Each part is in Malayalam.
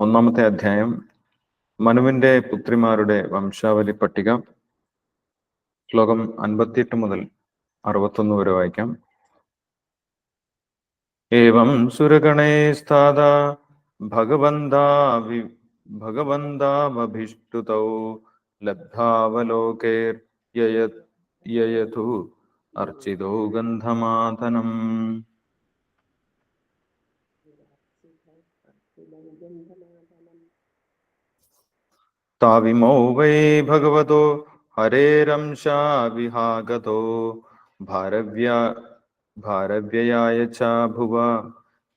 ഒന്നാമത്തെ അധ്യായം മനുവിന്റെ പുത്രിമാരുടെ വംശാവലി പട്ടിക ശ്ലോകം അൻപത്തിയെട്ട് മുതൽ അറുപത്തൊന്ന് വരെ വായിക്കാം. ഏവം സുരഗണേസ്താദ ഭഗവന്താവി ഭഗവന്താവഭിഷ്ടുതൗ ലബ്ധാവലോകേർ യയതു അർച്ചിതോ ഗന്ധമാതനം. ताविमौ वै भगवतो हरेरंशा विहागतो भारव्या, भारव्ययाय च भुव,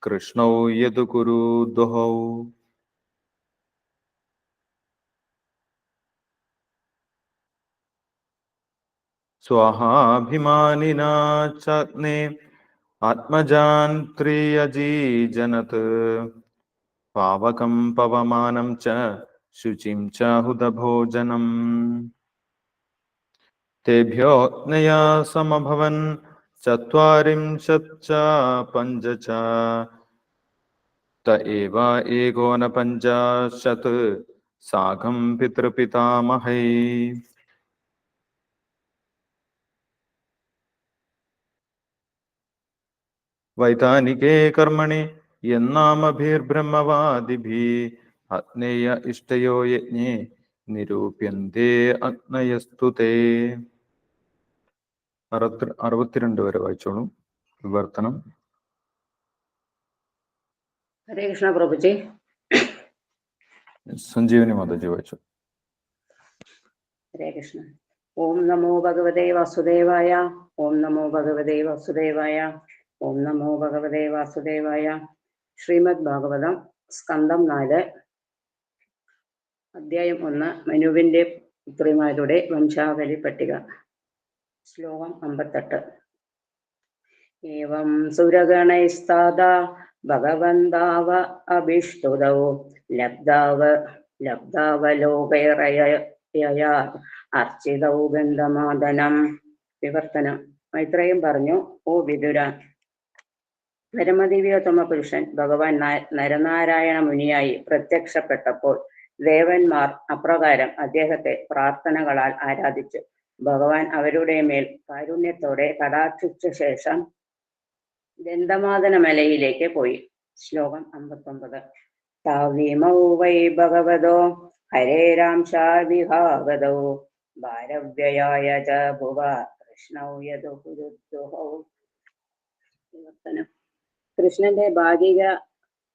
कृष्णौ यदुकुरु दुहौ। स्वाहाभिमानिना चाग्ने आत्मजान् त्रियजीजनत् पावकं पवमानं च शुचिं च हुतभोजनम् तेभ्योऽग्नया समभवन् चत्वारिंशत् च पञ्च च त एव एकोनपञ्चाशत् साकं पितृपितामहै। वैतानिके कर्मणि यन्नामभिर्ब्रह्मवादिभिः। അഗ്നേയ ഇഷ്ടയോ യജ്ഞേ നിരൂപ്യന്തേ അഗ്നയസ്തു അറുപത്തി അറുപത്തിരണ്ട് വരെ വായിച്ചോളൂ. വിവർത്തനം. ഹരേ കൃഷ്ണ പ്രഭുജി. സഞ്ജീവനി മാതാജി വായിച്ചു. ഹരേ കൃഷ്ണ. ഓം നമോ ഭഗവതേ വാസുദേവായ ഓം നമോ ഭഗവതേ വാസുദേവായ ഓം നമോ ഭഗവതേ വാസുദേവായ. ശ്രീമദ് ഭാഗവതം സ്കന്ധം നാല്. അധ്യായം ഒന്ന് മനുവിന്റെ പുത്രിമാരുടെ വംശാവലി പട്ടിക. ശ്ലോകം അമ്പത്തെട്ട്. ഏവം സുരഗണൈസ്താദ ഭഗവന്താവ അഭിഷ്ടുതൗ. ലബ്ധാവ ലബ്ധാവലോകൈറയ അർച്ചിതൗ ഗന്ധമാദനം. വിവർത്തനം. മൈത്രയും പറഞ്ഞു ഓ വിദുര പരമദിവ്യോത്തമ പുരുഷൻ ഭഗവാൻ നരനാരായണ മുനിയായി പ്രത്യക്ഷപ്പെട്ടപ്പോൾ ദേവന്മാർ അപ്രകാരം അദ്ദേഹത്തെ പ്രാർത്ഥനകളാൽ ആരാധിച്ചു. ഭഗവാൻ അവരുടെ മേൽ കാരുണ്യത്തോടെ കടാക്ഷിച്ച ശേഷം ദന്തമാതന മലയിലേക്ക് പോയി. ശ്ലോകം അമ്പത്തൊമ്പത്. താവ്യമൗ വൈ ഭഗവതോ ഹരേരാംശാ വിഹാഗതൗ ഭാരവ്യയായ ച ഭുവ കൃഷ്ണൗ കൃഷ്ണന്റെ ഭാഗിക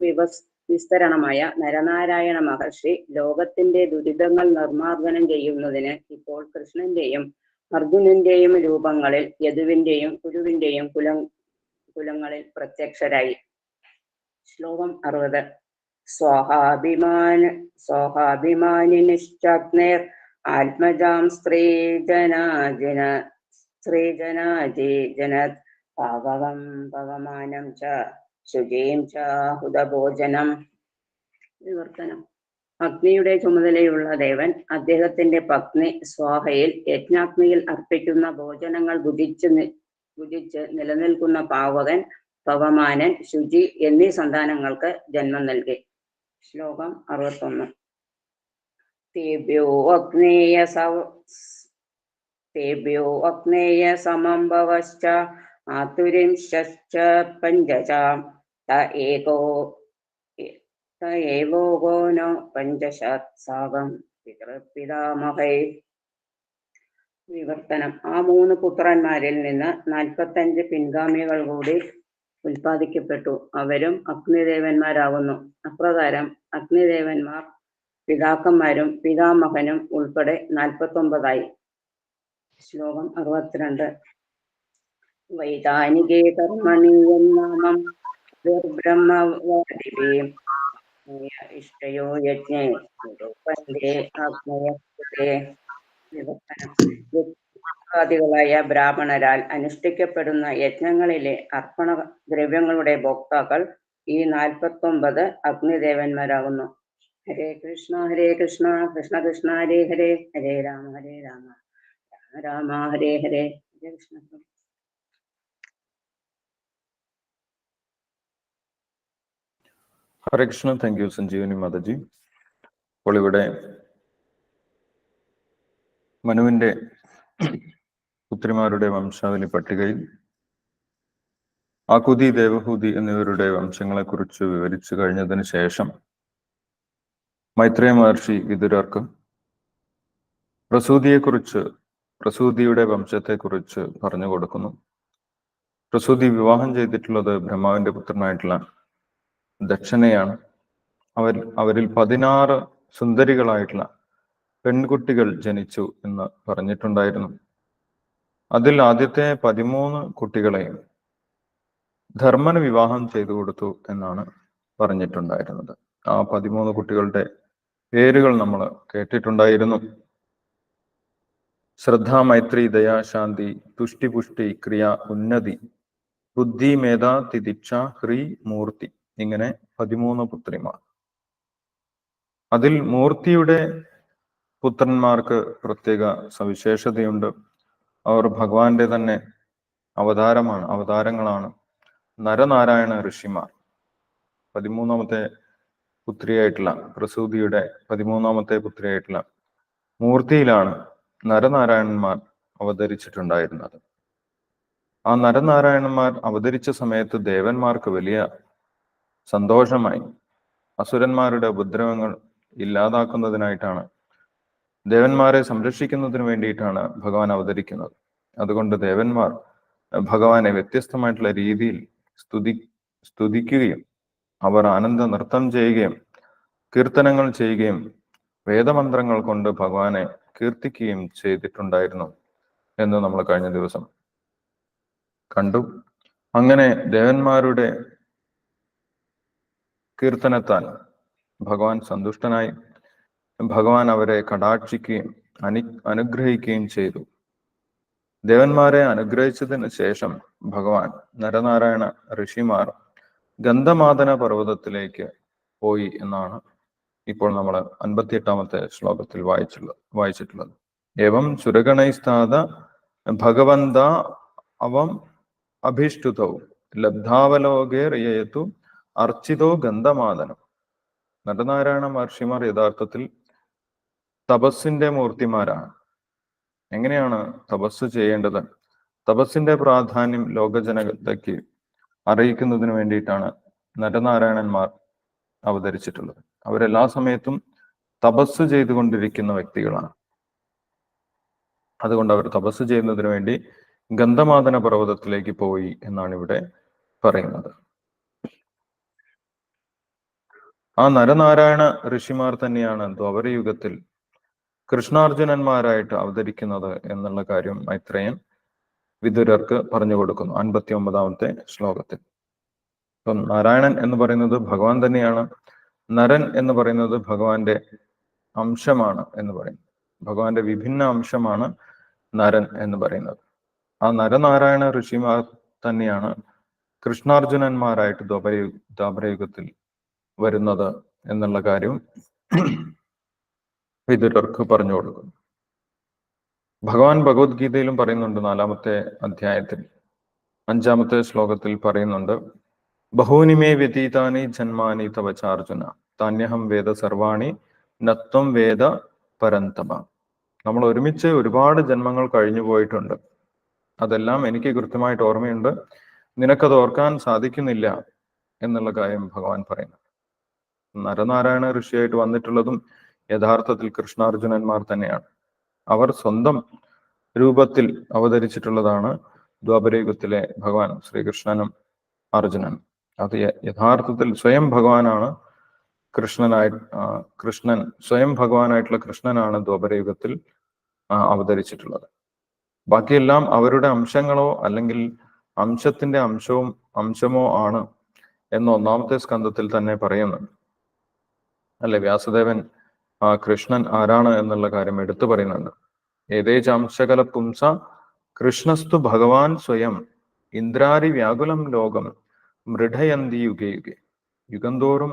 വിവസ് വിസ്തരണമായ നരനാരായണ മഹർഷി ലോകത്തിന്റെ ദുരിതങ്ങൾ നിർമാർജനം ചെയ്യുന്നതിന് ഇപ്പോൾ കൃഷ്ണന്റെയും അർജുനന്റെയും രൂപങ്ങളിൽ യദുവിന്റെയും കുരുവിന്റെയും കുല കുലങ്ങളിൽ പ്രത്യക്ഷരായി. ശ്ലോകം അറുപത്. സ്വാഹാഭിമാന സ്വാഹാഭിമാനിനിശ്ചാഗ്നേർ ആത്മജാം സ്ത്രീജനാജിന സ്ത്രീജനാജി ജനത് പാവകം പവമാനം ച ശുചീം ചാഹുതഭോജനം ഹുതഭോജനം വിവർത്തനം അഗ്നിയുടെ ചുമതലയുള്ള ദേവൻ അദ്ദേഹത്തിന്റെ പത്നി സ്വാഹയിൽ യജ്ഞാഗ്നിയിൽ അർപ്പിക്കുന്ന ഭോജനങ്ങൾ ഭുജിച്ച് ഭുജിച്ച് നിലനിൽക്കുന്ന പാവകൻ പവമാനൻ ശുചി എന്നീ സന്താനങ്ങൾക്ക് ജന്മം നൽകി. ശ്ലോകം അറുപത്തൊന്ന്. തേഭ്യോ അഗ്നേയ സവ തേഭ്യോ അഗ്നേയ സമംഭവശ്ച ആതുരിംശ്ച പഞ്ചച ഏവോഗോ നോ പഞ്ചശാത്സാകം പിതൃപിതാമഹൈ വിവർത്തനം ആ മൂന്ന് പുത്രന്മാരിൽ നിന്ന് നാൽപ്പത്തഞ്ച് പിൻഗാമികൾ കൂടി ഉൽപ്പാദിക്കപ്പെട്ടു. അവരും അഗ്നിദേവന്മാരാകുന്നു. അപ്രകാരം അഗ്നിദേവന്മാർ പിതാക്കന്മാരും പിതാമഹനും ഉൾപ്പെടെ നാൽപ്പത്തൊമ്പതായി. ശ്ലോകം അറുപത്തിരണ്ട്. വൈതാനികേ കർമ്മണീയം നാമം ദുർബ്രഹ്മവാദിവേ ഇഷ്ടയോ യജ്ഞേ? ബ്രാഹ്മണരാൽ അനുഷ്ഠിക്കപ്പെടുന്ന യജ്ഞങ്ങളിലെ അർപ്പണ ദ്രവ്യങ്ങളുടെ ഭോക്താക്കൾ ഈ നാൽപ്പത്തൊമ്പത് അഗ്നിദേവന്മാരാകുന്നു. Hare Krishna Hare Krishna Krishna Krishna Hare Hare Hare Rama Hare Rama Rama Rama Hare Hare Hare Krishna. Hare Krishna thank you Sanjeevani Mataji. അപ്പോൾ ഇവിടെ മനുവിന്റെ പുത്രിമാരുടെ വംശാവലി പട്ടികയിൽ ആകുതി ദേവഹൂതി എന്നിവരുടെ വംശങ്ങളെക്കുറിച്ച് വിവരിച്ചു കഴിഞ്ഞതിന് ശേഷം മൈത്രേയ മഹർഷി വിതുരർക്ക് പ്രസൂതിയെക്കുറിച്ച് പ്രസൂതിയുടെ വംശത്തെക്കുറിച്ച് പറഞ്ഞു കൊടുക്കുന്നു. പ്രസൂതി വിവാഹം ചെയ്തിട്ടുള്ളത് ബ്രഹ്മാവിന്റെ പുത്രനായിട്ടുള്ള ദക്ഷനെയാണ് അവർ അവരിൽ പതിനാറ് സുന്ദരികളായിട്ടുള്ള പെൺകുട്ടികൾ ജനിച്ചു എന്ന് പറഞ്ഞിട്ടുണ്ടായിരുന്നു. അതിൽ ആദ്യത്തെ പതിമൂന്ന് കുട്ടികളെയും ധർമ്മന് വിവാഹം ചെയ്തു കൊടുത്തു എന്നാണ് പറഞ്ഞിട്ടുണ്ടായിരുന്നത്. ആ പതിമൂന്ന് കുട്ടികളുടെ പേരുകൾ നമ്മൾ കേട്ടിട്ടുണ്ടായിരുന്നു. ശ്രദ്ധ മൈത്രി ദയാശാന്തി തുഷ്ടിപുഷ്ടി തുഷ്ടി പുഷ്ടി ക്രിയ ഉന്നതി ബുദ്ധി മേധ തിദിക്ഷ ഹ്രീ മൂർത്തി. ഇങ്ങനെ പതിമൂന്ന് പുത്രിമാർ. അതിൽ മൂർത്തിയുടെ പുത്രന്മാർക്ക് പ്രത്യേക സവിശേഷതയുണ്ട്. അവർ ഭഗവാന്റെ തന്നെ അവതാരമാണ് അവതാരങ്ങളാണ്. നരനാരായണ ഋഷിമാർ. പതിമൂന്നാമത്തെ പുത്രിയായിട്ടുള്ള പ്രസൂതിയുടെ പതിമൂന്നാമത്തെ പുത്രിയായിട്ടുള്ള മൂർത്തിയിലാണ് നരനാരായണന്മാർ അവതരിച്ചിട്ടുണ്ടായിരുന്നത്. ആ നരനാരായണന്മാർ അവതരിച്ച സമയത്ത് ദേവന്മാർക്ക് വലിയ സന്തോഷമായി. അസുരന്മാരുടെ ഉപദ്രവങ്ങൾ ഇല്ലാതാക്കുന്നതിനായിട്ടാണ്. ദേവന്മാരെ സംരക്ഷിക്കുന്നതിന് വേണ്ടിയിട്ടാണ് ഭഗവാൻ അവതരിക്കുന്നത്. അതുകൊണ്ട് ദേവന്മാർ ഭഗവാനെ വ്യത്യസ്തമായിട്ടുള്ള രീതിയിൽ സ്തുതി സ്തുതിക്കുകയും അവർ ആനന്ദ നൃത്തം ചെയ്യുകയും കീർത്തനങ്ങൾ ചെയ്യുകയും വേദമന്ത്രങ്ങൾ കൊണ്ട് ഭഗവാനെ കീർത്തിക്കുകയും ചെയ്തിട്ടുണ്ടായിരുന്നു എന്ന് നമ്മൾ കഴിഞ്ഞ ദിവസം കണ്ടു. അങ്ങനെ ദേവന്മാരുടെ കീർത്തനത്താൽ ഭഗവാൻ സന്തുഷ്ടനായി. ഭഗവാൻ അവരെ കടാക്ഷിക്കുകയും അനു അനുഗ്രഹിക്കുകയും ചെയ്തു. ദേവന്മാരെ അനുഗ്രഹിച്ചതിന് ശേഷം ഭഗവാൻ നരനാരായണ ഋഷിമാർ ഗന്ധമാതന പർവതത്തിലേക്ക് പോയി എന്നാണ് ഇപ്പോൾ നമ്മൾ അൻപത്തിയെട്ടാമത്തെ ശ്ലോകത്തിൽ വായിച്ചുള്ളത് വായിച്ചിട്ടുള്ളത്. ഏവം സുരഗണൈസ്ഥാത ഭഗവന്ത അവം ലബ്ധാവലോകേർ റിയയത്തു അർച്ചിതോ ഗന്ധമാദനം. നരനാരായണ മഹർഷിമാർ യഥാർത്ഥത്തിൽ തപസ്സിന്റെ മൂർത്തിമാരാണ്. എങ്ങനെയാണ് തപസ് ചെയ്യേണ്ടത്? തപസ്സിന്റെ പ്രാധാന്യം ലോകജനതയ്ക്ക് അറിയിക്കുന്നതിന് വേണ്ടിയിട്ടാണ് നരനാരായണന്മാർ അവതരിച്ചിട്ടുള്ളത്. അവരെല്ലാ സമയത്തും തപസ് ചെയ്തുകൊണ്ടിരിക്കുന്ന വ്യക്തികളാണ്. അതുകൊണ്ട് അവർ തപസ് ചെയ്യുന്നതിന് വേണ്ടി ഗന്ധമാദന പർവതത്തിലേക്ക് പോയി എന്നാണ് ഇവിടെ പറയുന്നത്. ആ നരനാരായണ ഋഷിമാർ തന്നെയാണ് ദ്വാപരയുഗത്തിൽ കൃഷ്ണാർജുനന്മാരായിട്ട് അവതരിക്കുന്നത് എന്നുള്ള കാര്യം മൈത്രേയൻ വിദുരർക്ക് പറഞ്ഞു കൊടുക്കുന്നു അൻപത്തി ഒമ്പതാമത്തെ ശ്ലോകത്തിൽ. ഇപ്പം നാരായണൻ എന്ന് പറയുന്നത് ഭഗവാൻ തന്നെയാണ് നരൻ എന്ന് പറയുന്നത് ഭഗവാന്റെ അംശമാണ് എന്ന് പറയും ഭഗവാന്റെ വിഭിന്ന അംശമാണ് നരൻ എന്ന് പറയുന്നത്. ആ നരനാരായണ ഋഷിമാർ തന്നെയാണ് കൃഷ്ണാർജുനന്മാരായിട്ട് ദ്വാപരയു ദ്വാപരയുഗത്തിൽ വരുന്നത് എന്നുള്ള കാര്യം വിതുരർക്ക് പറഞ്ഞു കൊടുക്കുന്നു. ഭഗവാൻ ഭഗവത്ഗീതയിലും പറയുന്നുണ്ട് നാലാമത്തെ അധ്യായത്തിൽ. അഞ്ചാമത്തെ ശ്ലോകത്തിൽ പറയുന്നുണ്ട് ബഹൂനിമേ വ്യതീതാനി ജന്മാനി തവചാർജുന താന്യഹം വേദ സർവാണി നത്വം വേദ പരന്തമ. നമ്മൾ ഒരുമിച്ച് ഒരുപാട് ജന്മങ്ങൾ കഴിഞ്ഞു പോയിട്ടുണ്ട്. അതെല്ലാം എനിക്ക് കൃത്യമായിട്ട് ഓർമ്മയുണ്ട്. നിനക്കത് ഓർക്കാൻ സാധിക്കുന്നില്ല എന്നുള്ള കാര്യം ഭഗവാൻ പറയുന്നു. നരനാരായണ ഋഷിയായിട്ട് വന്നിട്ടുള്ളതും യഥാർത്ഥത്തിൽ കൃഷ്ണാർജുനന്മാർ തന്നെയാണ്. അവർ സ്വന്തം രൂപത്തിൽ അവതരിച്ചിട്ടുള്ളതാണ് ദ്വാപരയുഗത്തിലെ ഭഗവാൻ ശ്രീകൃഷ്ണനും അർജുനനും അത് യഥാർത്ഥത്തിൽ സ്വയം ഭഗവാനാണ് കൃഷ്ണനായി കൃഷ്ണൻ സ്വയം ഭഗവാനായിട്ടുള്ള കൃഷ്ണനാണ് ദ്വാപരയുഗത്തിൽ അവതരിച്ചിട്ടുള്ളത്. ബാക്കിയെല്ലാം അവരുടെ അംശങ്ങളോ അല്ലെങ്കിൽ അംശത്തിന്റെ അംശവും അംശമോ ആണ് എന്ന് ഒന്നാമത്തെ സ്കന്ധത്തിൽ തന്നെ പറയുന്നുണ്ട്. അല്ലെ? വ്യാസദേവൻ ആ കൃഷ്ണൻ ആരാണ് എന്നുള്ള കാര്യം എടുത്തു പറയുന്നുണ്ട്. ഏതേജാംശകല പുംസ കൃഷ്ണസ്തു ഭഗവാൻ സ്വയം ഇന്ദ്രാരി വ്യാകുലം ലോകം മൃഢയന്തി യുഗേ യുഗേ. യുഗന്തോറും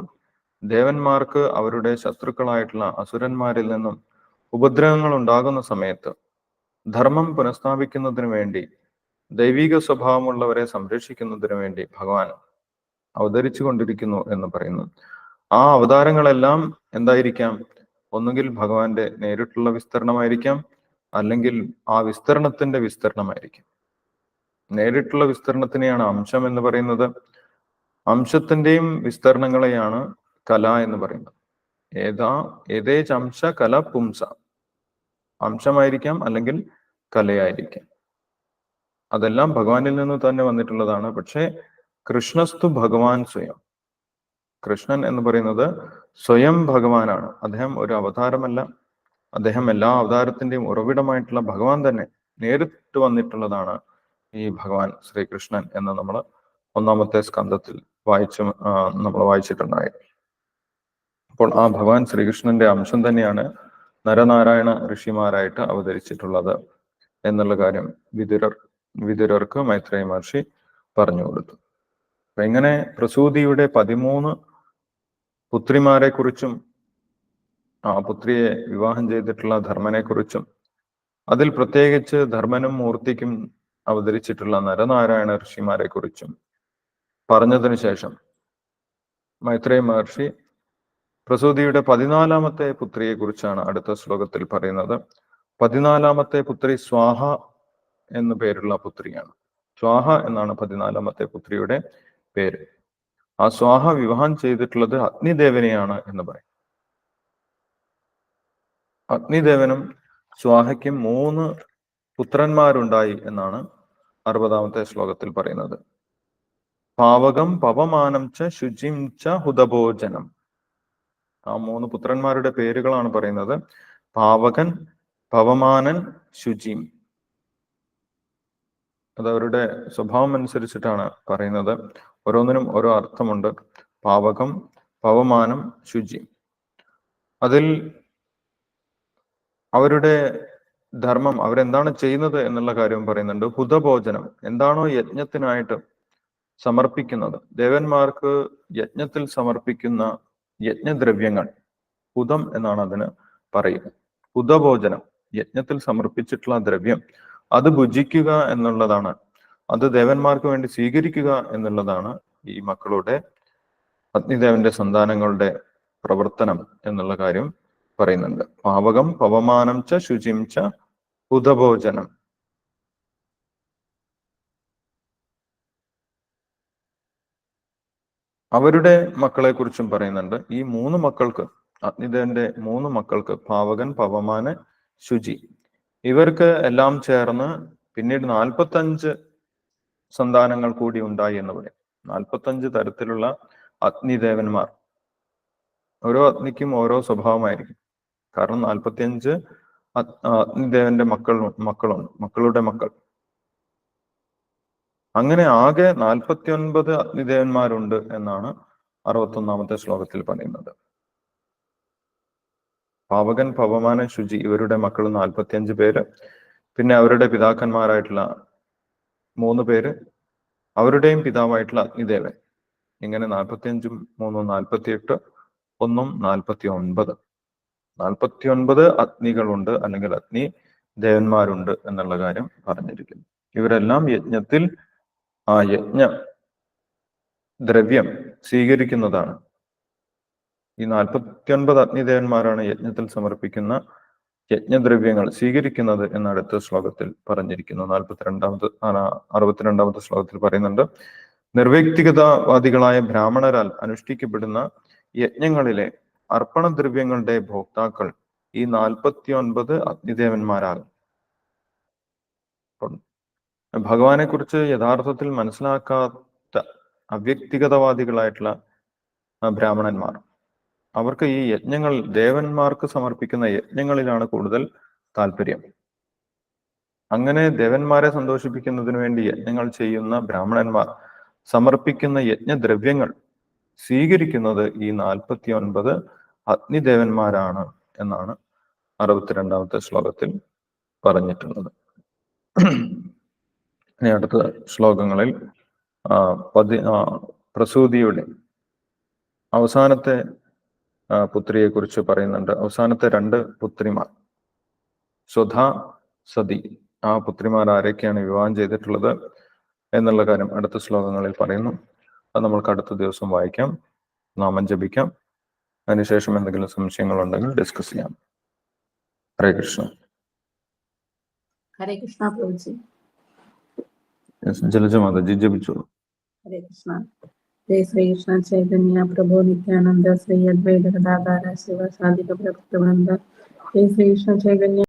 ദേവന്മാർക്ക് അവരുടെ ശത്രുക്കളായിട്ടുള്ള അസുരന്മാരിൽ നിന്നും ഉപദ്രവങ്ങൾ ഉണ്ടാകുന്ന സമയത്ത് ധർമ്മം പുനഃസ്ഥാപിക്കുന്നതിന് വേണ്ടി ദൈവിക സ്വഭാവമുള്ളവരെ സംരക്ഷിക്കുന്നതിനു വേണ്ടി ഭഗവാൻ അവതരിച്ചു കൊണ്ടിരിക്കുന്നു എന്ന് പറയുന്നു. ആ അവതാരങ്ങളെല്ലാം എന്തായിരിക്കാം? ഒന്നുകിൽ ഭഗവാന്റെ നേരിട്ടുള്ള വിസ്തരണമായിരിക്കാം അല്ലെങ്കിൽ ആ വിസ്തരണത്തിന്റെ വിസ്തരണമായിരിക്കും. നേരിട്ടുള്ള വിസ്തരണത്തിനെയാണ് അംശം എന്ന് പറയുന്നത്. അംശത്തിന്റെയും വിസ്തരണങ്ങളെയാണ് കല എന്ന് പറയുന്നത്. ഏതാ ഏതേച്ച് അംശ കല പുംസ. അംശമായിരിക്കാം അല്ലെങ്കിൽ കലയായിരിക്കാം. അതെല്ലാം ഭഗവാനിൽ നിന്ന് തന്നെ വന്നിട്ടുള്ളതാണ്. പക്ഷേ കൃഷ്ണസ്തു ഭഗവാൻ സ്വയം. കൃഷ്ണൻ എന്ന് പറയുന്നത് സ്വയം ഭഗവാനാണ്. അദ്ദേഹം ഒരു അവതാരമല്ല. അദ്ദേഹം എല്ലാ അവതാരത്തിന്റെയും ഉറവിടമായിട്ടുള്ള ഭഗവാൻ തന്നെ നേരിട്ട് വന്നിട്ടുള്ളതാണ് ഈ ഭഗവാൻ ശ്രീകൃഷ്ണൻ എന്ന് നമ്മൾ ഒന്നാമത്തെ സ്കന്ധത്തിൽ വായിച്ചു നമ്മൾ വായിച്ചിട്ടുണ്ടായി. അപ്പോൾ ആ ഭഗവാൻ ശ്രീകൃഷ്ണന്റെ അംശം തന്നെയാണ് നരനാരായണ ഋഷിമാരായിട്ട് അവതരിച്ചിട്ടുള്ളത് എന്നുള്ള കാര്യം വിതുരർ വിതുരർക്ക് മൈത്രേയ മഹർഷി പറഞ്ഞു കൊടുത്തു. അപ്പൊ ഇങ്ങനെ പ്രസൂതിയുടെ പതിമൂന്ന് പുത്രിമാരെ കുറിച്ചും ആ പുത്രിയെ വിവാഹം ചെയ്തിട്ടുള്ള ധർമ്മനെ കുറിച്ചും അതിൽ പ്രത്യേകിച്ച് ധർമ്മനും മൂർത്തിക്കും അവതരിച്ചിട്ടുള്ള നരനാരായണ ഋഷിമാരെ കുറിച്ചും പറഞ്ഞതിന് ശേഷം മൈത്രേയ മഹർഷി പ്രസൂതിയുടെ പതിനാലാമത്തെ പുത്രിയെ കുറിച്ചാണ് അടുത്ത ശ്ലോകത്തിൽ പറയുന്നത്. പതിനാലാമത്തെ പുത്രി സ്വാഹ എന്നു പേരുള്ള പുത്രിയാണ്. സ്വാഹ എന്നാണ് പതിനാലാമത്തെ പുത്രിയുടെ പേര്. ആ സ്വാഹ വിവാഹം ചെയ്തിട്ടുള്ളത് അഗ്നിദേവനെയാണ് എന്ന് പറയും. അഗ്നിദേവനും സ്വാഹയ്ക്കും മൂന്ന് പുത്രന്മാരുണ്ടായി എന്നാണ് അറുപതാമത്തെ ശ്ലോകത്തിൽ പറയുന്നത്. പാവകം പവമാനം ച ശുചിം ച ഹുതഭോജനം. ആ മൂന്ന് പുത്രന്മാരുടെ പേരുകളാണ് പറയുന്നത്. പാവകൻ പവമാനൻ ശുചിം. അത് അവരുടെ സ്വഭാവം അനുസരിച്ചിട്ടാണ് പറയുന്നത്. ഓരോന്നിനും ഓരോ അർത്ഥമുണ്ട്. പാവകം പവമാനം ശുചി. അതിൽ അവരുടെ ധർമ്മം അവരെന്താണ് ചെയ്യുന്നത് എന്നുള്ള കാര്യം പറയുന്നുണ്ട്. ഹുതഭോജനം എന്താണോ യജ്ഞത്തിനായിട്ട് സമർപ്പിക്കുന്നത്. ദേവന്മാർക്ക് യജ്ഞത്തിൽ സമർപ്പിക്കുന്ന യജ്ഞദ്രവ്യങ്ങൾ ഹുതം എന്നാണ് അതിന് പറയുന്നത് ഹുതഭോജനം യജ്ഞത്തിൽ സമർപ്പിച്ചിട്ടുള്ള ദ്രവ്യം അത് ഭുജിക്കുക എന്നുള്ളതാണ്. അത് ദേവന്മാർക്ക് വേണ്ടി സ്വീകരിക്കുക എന്നുള്ളതാണ് ഈ മക്കളുടെ അഗ്നിദേവന്റെ സന്താനങ്ങളുടെ പ്രവർത്തനം എന്നുള്ള കാര്യം പറയുന്നുണ്ട്. പാവകം പവമാനം ച ശുചിം ച ഉദഭോജനം. അവരുടെ മക്കളെ കുറിച്ചും പറയുന്നുണ്ട്. ഈ മൂന്ന് മക്കൾക്ക് അഗ്നിദേവന്റെ മൂന്ന് മക്കൾക്ക് പാവകൻ പവമാന ശുചി ഇവർക്ക് എല്ലാം ചേർന്ന് പിന്നീട് നാൽപ്പത്തഞ്ച് സന്താനങ്ങൾ കൂടി ഉണ്ടായി എന്ന് പറയും. നാൽപ്പത്തഞ്ച് തരത്തിലുള്ള അഗ്നിദേവന്മാർ. ഓരോ അഗ്നിക്കും ഓരോ സ്വഭാവമായിരിക്കും. കാരണം നാൽപ്പത്തിയഞ്ച് അഗ്നിദേവന്റെ മക്കൾ മക്കളുണ്ട്. മക്കളുടെ മക്കൾ. അങ്ങനെ ആകെ നാൽപ്പത്തി ഒൻപത് അഗ്നിദേവന്മാരുണ്ട് എന്നാണ് അറുപത്തൊന്നാമത്തെ ശ്ലോകത്തിൽ പറയുന്നത്. പാവകൻ പവമാനൻ ശുചി ഇവരുടെ മക്കൾ നാൽപ്പത്തിയഞ്ച് പേര്. പിന്നെ അവരുടെ പിതാക്കന്മാരായിട്ടുള്ള മൂന്ന് പേര്. അവരുടെയും പിതാവായിട്ടുള്ള അഗ്നിദേവൻ ഇങ്ങനെ നാൽപ്പത്തിയഞ്ചും മൂന്നും നാൽപ്പത്തിയെട്ട് ഒന്നും നാൽപ്പത്തി ഒൻപത് നാൽപ്പത്തി ഒൻപത് അഗ്നികളുണ്ട് അല്ലെങ്കിൽ അഗ്നി ദേവന്മാരുണ്ട് എന്നുള്ള കാര്യം പറഞ്ഞിരിക്കുന്നു. ഇവരെല്ലാം യജ്ഞത്തിൽ ആ യജ്ഞ ദ്രവ്യം സ്വീകരിക്കുന്നതാണ്. ഈ നാൽപ്പത്തി ഒൻപത് അഗ്നിദേവന്മാരാണ് യജ്ഞത്തിൽ സമർപ്പിക്കുന്ന യജ്ഞദ്രവ്യങ്ങൾ സ്വീകരിക്കുന്നത് എന്ന അടുത്ത ശ്ലോകത്തിൽ പറഞ്ഞിരിക്കുന്നു. നാൽപ്പത്തിരണ്ടാമത് അറുപത്തിരണ്ടാമത്തെ ശ്ലോകത്തിൽ പറയുന്നുണ്ട് നിർവ്യക്തിഗതവാദികളായ ബ്രാഹ്മണരാൽ അനുഷ്ഠിക്കപ്പെടുന്ന യജ്ഞങ്ങളിലെ അർപ്പണദ്രവ്യങ്ങളുടെ ഭോക്താക്കൾ ഈ നാൽപ്പത്തി ഒൻപത് അഗ്നിദേവന്മാരാൽ. ഭഗവാനെ കുറിച്ച് യഥാർത്ഥത്തിൽ മനസ്സിലാക്കാത്ത അവ്യക്തിഗതവാദികളായിട്ടുള്ള ബ്രാഹ്മണന്മാർ. അവർക്ക് ഈ യജ്ഞങ്ങൾ ദേവന്മാർക്ക് സമർപ്പിക്കുന്ന യജ്ഞങ്ങളിലാണ് കൂടുതൽ താല്പര്യം. അങ്ങനെ ദേവന്മാരെ സന്തോഷിപ്പിക്കുന്നതിന് വേണ്ടി യജ്ഞങ്ങൾ ചെയ്യുന്ന ബ്രാഹ്മണന്മാർ സമർപ്പിക്കുന്ന യജ്ഞദ്രവ്യങ്ങൾ സ്വീകരിക്കുന്നത് ഈ നാൽപ്പത്തി ഒൻപത് അഗ്നിദേവന്മാരാണ് എന്നാണ് അറുപത്തിരണ്ടാമത്തെ ശ്ലോകത്തിൽ പറഞ്ഞിട്ടുള്ളത്. ഇനി അടുത്ത ശ്ലോകങ്ങളിൽ പതി പ്രസൂതിയുടെ അവസാനത്തെ പുത്രിയെ കുറിച്ച് പറയുന്നുണ്ട്. അവസാനത്തെ രണ്ട് പുത്രിമാർ. സ്വധ സതി. ആ പുത്രിമാർ ആരൊക്കെയാണ് വിവാഹം ചെയ്തിട്ടുള്ളത് എന്നുള്ള കാര്യം അടുത്ത ശ്ലോകങ്ങളിൽ പറയുന്നു. അത് നമ്മൾക്ക് അടുത്ത ദിവസം വായിക്കാം. നാമം ജപിക്കാം. അതിനുശേഷം എന്തെങ്കിലും സംശയങ്ങൾ ഉണ്ടെങ്കിൽ ഡിസ്കസ് ചെയ്യാം. ഹരേ കൃഷ്ണ. ഹരേ കൃഷ്ണ ജലജ മാതാജി ജപിച്ചോളൂ. ഹരേ കൃഷ്ണ. જય શ્રી કૃષ્ણ ચૈતન્ય પ્રભુ, નિત્યાનંદ શ્રી અદ્વૈત દાદા શિવ સાધિક ભક્ત, વૃંદ. જય શ્રી કૃષ્ણ ચૈતન્ય